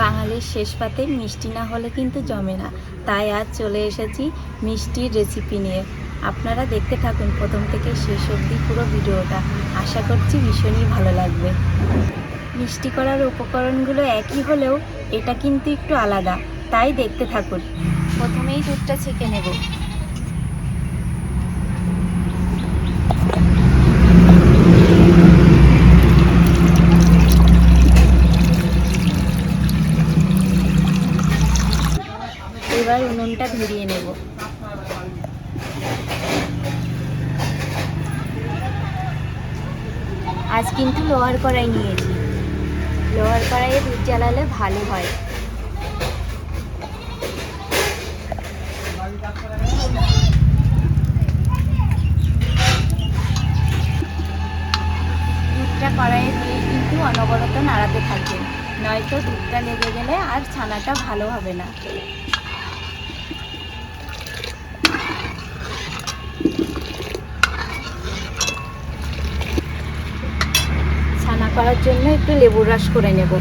বাঙালির শেষ পাতে মিষ্টি না হলে কিন্তু জমে না। তাই আজ চলে এসেছি মিষ্টির রেসিপি নিয়ে। আপনারা দেখতে থাকুন প্রথম থেকে শেষ অবধি পুরো ভিডিওটা। আশা করছি ভীষণই ভালো লাগবে। মিষ্টি করার উপকরণগুলো একই হলেও এটা কিন্তু একটু আলাদা। তাই দেখতে থাকুন। প্রথমেই দুধটা ছেঁকে নেব। এবার উনুনটা ধরিয়ে নেব। আজ কিন্তু লোহার কড়াই নিয়েছি। লোহার কড়াইয়ে দুধ জ্বালালে ভালো হয়। দুধটা কড়াইয়ে দিয়ে কিন্তু অনবরত নাড়াতে থাকবেন নয়তো দুধটা লেগে গেলে আর ছানাটা ভালো হবে না ছানা করার জন্য একটু লেবুর রস করে নেব।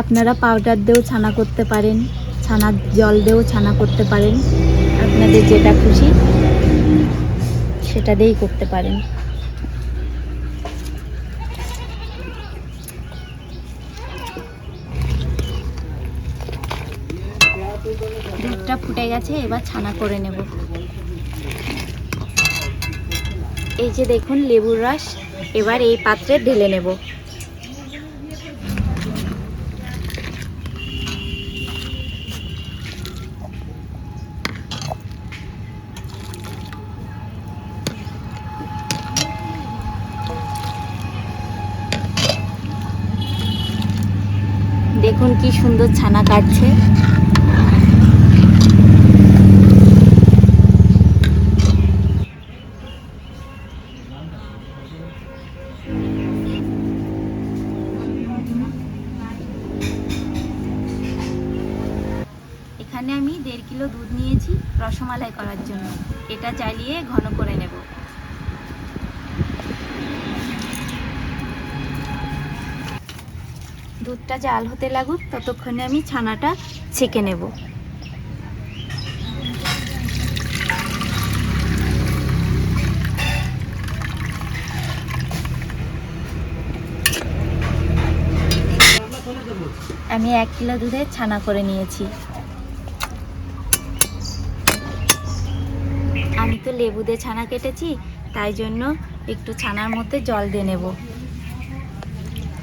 আপনারা পাউডার দিয়েও ছানা করতে পারেন ছানার জল দিয়েও ছানা করতে পারেন। আপনাদের যেটা খুশি, সেটা দিয়েই করতে পারেন। দুধটা ফুটে গেছে, এবার ছানা করে নেব। এই যে দেখুন লেবুর রস, এবার এই পাত্রে ঢেলে নেব। দেখুন কি সুন্দর ছানা কাটছে। রসমালাই করার জন্য। এটা চালিয়ে ঘন করে নেব। দুধটা জাল হতে লাগুক, ততক্ষণে আমি ছানাটা ছেঁকে নেব। আমি এক কিলো দুধের ছানা করে নিয়েছি। আমি তো লেবু দিয়ে ছানা কেটেছি, তাই জন্য একটু ছানার মধ্যে জল দিয়ে নেব।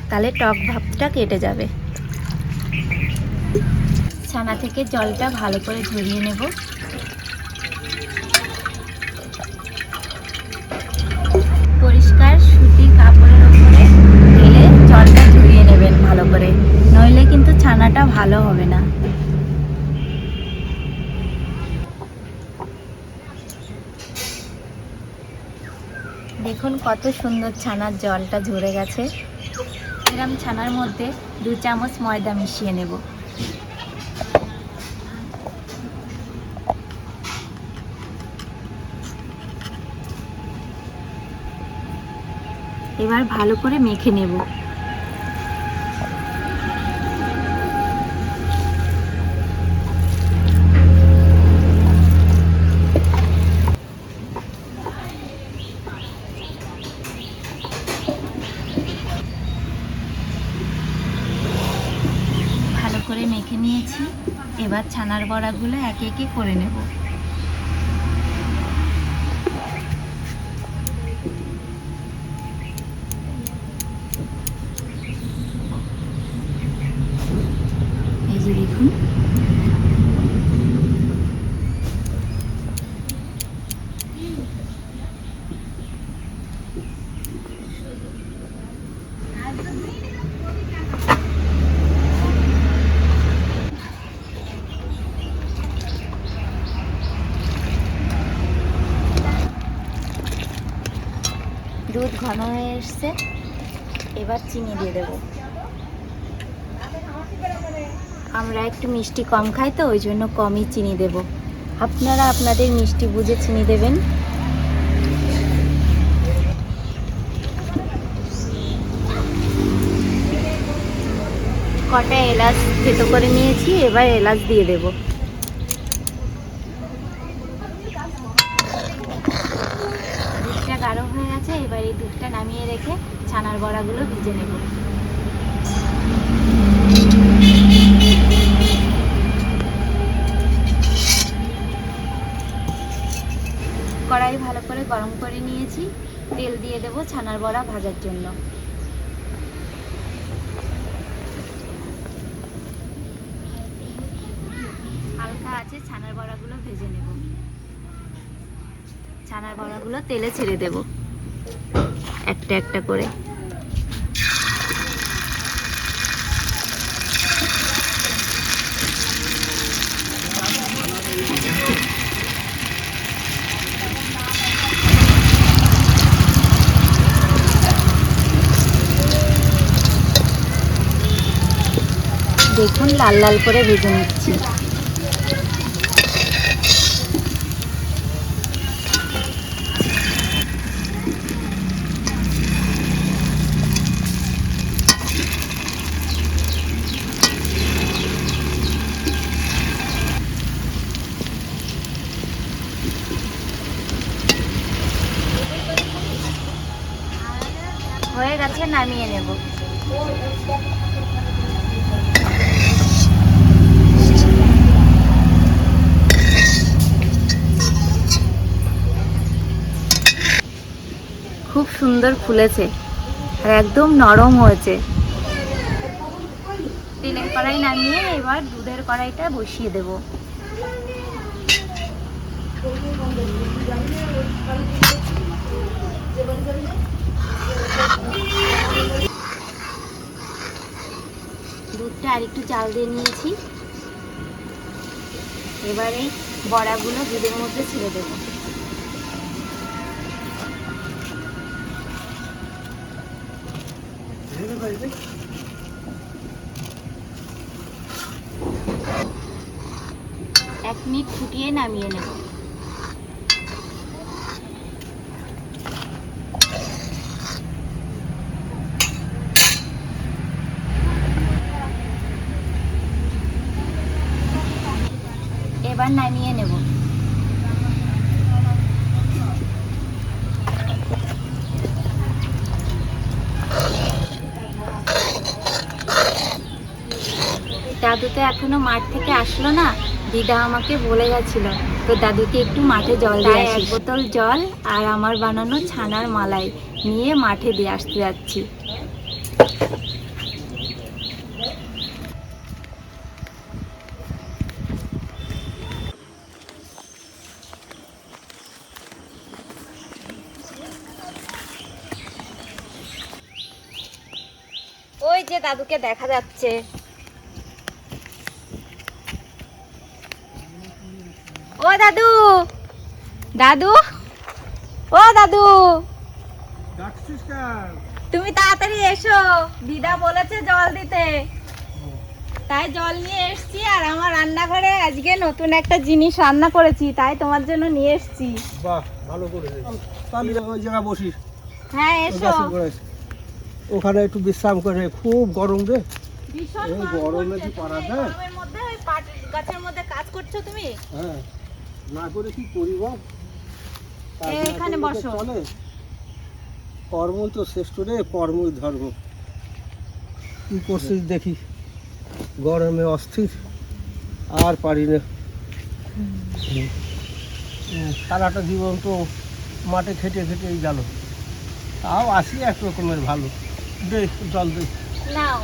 তাহলে টক ভাবটা কেটে যাবে। ছানা থেকে জলটা ভালো করে ঝরিয়ে নেব পরিষ্কার সুতির কাপড়ের ওপরে ঢেলে জলটা ঝরিয়ে নেবেন ভালো করে নইলে কিন্তু ছানাটা ভালো হবে না দেখুন কত সুন্দর ছানার জলটা ঝরে গেছে। এরম ছানার মধ্যে দু চামচ ময়দা মিশিয়ে নেব। এবার ভালো করে মেখে নেব ভালো করে মেখে নিয়েছি এবার ছানার বড়াগুলো একে একে করে নেব। এই যে দেখুন দুধ ঘন হয়ে এসছে। এবার চিনি দিয়ে দেব। আমরা একটু মিষ্টি কম খাই তো, ওই জন্য কমই চিনি দেব। আপনারা আপনাদের মিষ্টি বুঝে চিনি দেবেন। কটা এলাচ ভেতো করে নিয়েছি, এবার এলাচ দিয়ে দেবো। ভিজে নেব। কড়াই ভালো করে গরম করে নিয়েছি। তেল দিয়ে দেব ছানার বড়া ভাজার জন্য। হালকা আছে, ছানার বড়াগুলো ভেজে নেব। ছানার বড়াগুলো তেলে ছেড়ে দেব। একটা একটা করে। দেখুন লাল লাল করে ভেজে নিচ্ছি। হয়ে গেছে নামিয়ে নেব। খুব সুন্দর ফুলেছে আর একদম নরম হয়েছে। তেলের কড়াই নামিয়ে এবার দুধের কড়াইটা বসিয়ে দেব। দুধটা আর একটু চাল দিয়ে নিয়েছি। এবারে বড়াগুলো দুধের মধ্যে ছেড়ে দেবো। এক মিনিট ফুটিয়ে নামিয়ে নেব। এবার নামিয়ে নেব। দাদু তো এখনও মাঠ থেকে আসলো না দিদা আমাকে বলে গেছিল তো দাদুকে একটু মাঠে জল দিয়ে এক বোতল জল আর আমার বানানো ছানার মালাই নিয়ে মাঠে দিয়ে আসতে যাচ্ছি। ওই যে দাদুকে দেখা যাচ্ছে। ও দাদু। দাদু? ও দাদু। তুমি তাড়াতাড়ি এসো। দিদা বলেছে জল দিতে। তাই জল নিয়ে এসেছি আর আমার রান্নাঘরে আজকে নতুন একটা জিনিস রান্না করেছি তাই তোমার জন্য নিয়ে এসেছি। বাহ ভালো করেছে ওই হ্যাঁ এসো। ওখানে একটু বিশ্রাম করে খুব গরম রে। ভীষণ গরমে কি পারা যায়? গরমের মধ্যে ওই গাছের মধ্যে কাজ করছ তুমি? হ্যাঁ। না করে কি করি বল এখানে বসো। চলে। কর্ম তো শ্রেষ্ঠ রে কর্মই ধর্ম। কি করছিস দেখি? গরমে অস্থির আর পারি না। সারাটা জীবন তো মাঠে খেটে খেটেই গেল। তাও আসি এক রকমের ভালো। দে জল দে নাও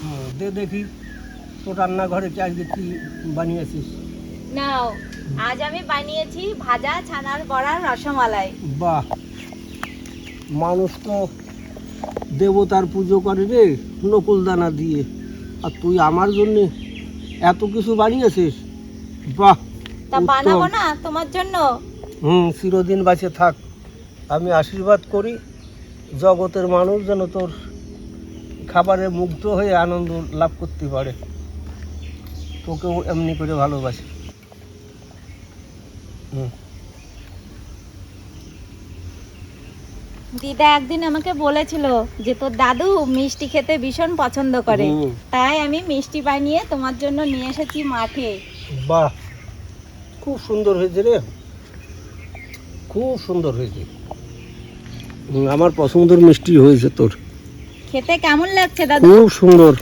হুম, দে দেখি তোর রান্নাঘরে কি আজকে কি বানিয়েছিস? নাও আজ আমি বানিয়েছি ভাজা ছানার বড়ার রসমালাই। বাহ মানুষ তো দেবতার পুজো করে রে নকুল দানা দিয়ে। আর তুই আমার জন্যে এত কিছু বানিয়েছিস? বাহ তা বানাবো না তোমার জন্য? হুম চিরদিন বাঁচে থাক। আমি আশীর্বাদ করি জগতের মানুষ যেন তোর খাবারে মুগ্ধ হয়ে আনন্দ লাভ করতে পারে। তোকেও এমনি করে ভালোবাসি। দিদা একদিন আমাকে বলেছিল যে তোর দাদু মিষ্টি খেতে ভীষণ পছন্দ করে। তাই আমি মিষ্টি বানিয়ে তোমার জন্য নিয়ে এসেছি মাঠে। বাহ! খুব সুন্দর হয়েছে রে। খুব সুন্দর হয়েছে। আমার পছন্দের মিষ্টি হয়েছে তোর। খেতে কেমন লাগছে দাদু? খুব সুন্দর।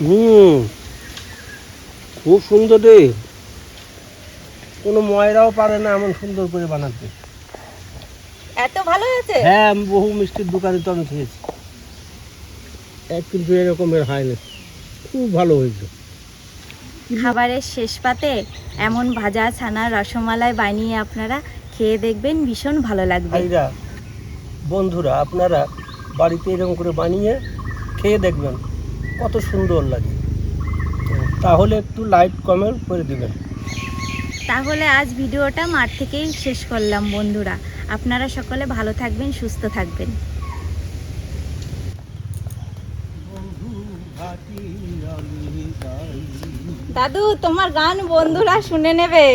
হুম। খুব সুন্দর রে। কোনো ময়রাও পারে না এমন সুন্দর করে বানাতে। এত ভালো হয়েছে? হ্যাঁ আমি বহু মিষ্টির দোকানে তো আমি খেয়েছি। এক কিন্তু এরকমের হয় না। খুব ভালো হয়েছে। খাবারের শেষ পাতে এমন ভাজা ছানা রসমালাই বানিয়ে আপনারা খেয়ে দেখবেন ভীষণ ভালো লাগবে। বন্ধুরা আপনারা বাড়িতে এরকম করে বানিয়ে খেয়ে দেখবেন কত সুন্দর লাগে। তাহলে একটু লাইক কমেন্ট করে দেবেন। তাহলে আজ ভিডিওটা মাঠ থেকেই শেষ করলাম বন্ধুরা। আপনারা সকলে ভালো থাকবেন সুস্থ থাকবেন। দাদু তোমার গান বন্ধুরা শুনে নেবে।